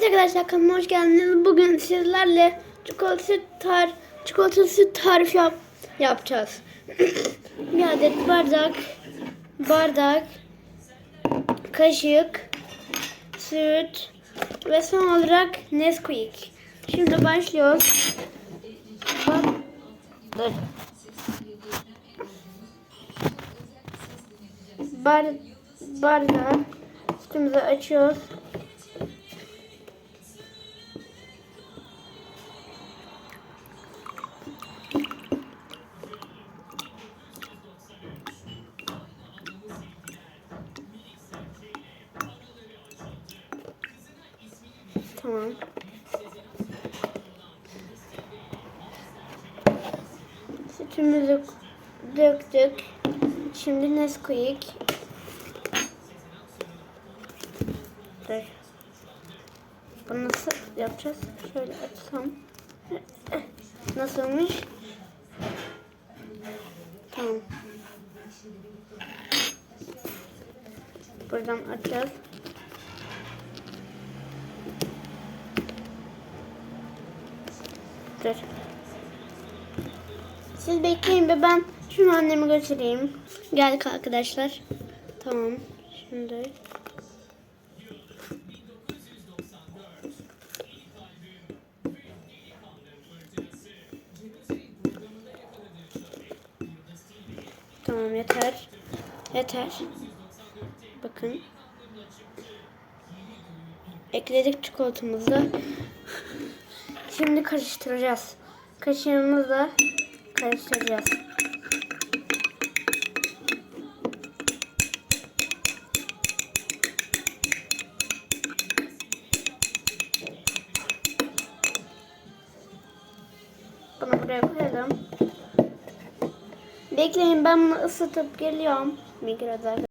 Evet arkadaşlar kanalıma hoş geldiniz. Bugün sizlerle çikolata tar çikolatası tarif yap yapacağız. bir adet bardak, bardak, kaşık, süt ve son olarak Nesquik. Şimdi başlıyoruz. Bak. Dur. Bar bardağı üstümüzü açıyoruz. Tamam. Sütümüzü döktük. Şimdi Nesquik. Dur. Bunu nasıl yapacağız? Şöyle açsam. Nasılmış? Tamam. Buradan açacağız. Dur. Siz bekleyin be ben şunu anneme götüreyim. Geldik arkadaşlar. Tamam. Şimdi Tamam yeter. Yeter. Bakın. Ekledik çikolatamızı. Şimdi karıştıracağız. Kaşığımızla karıştıracağız. Bunu buraya koyalım. Bekleyin ben bunu ısıtıp geliyorum. Mikrodalga.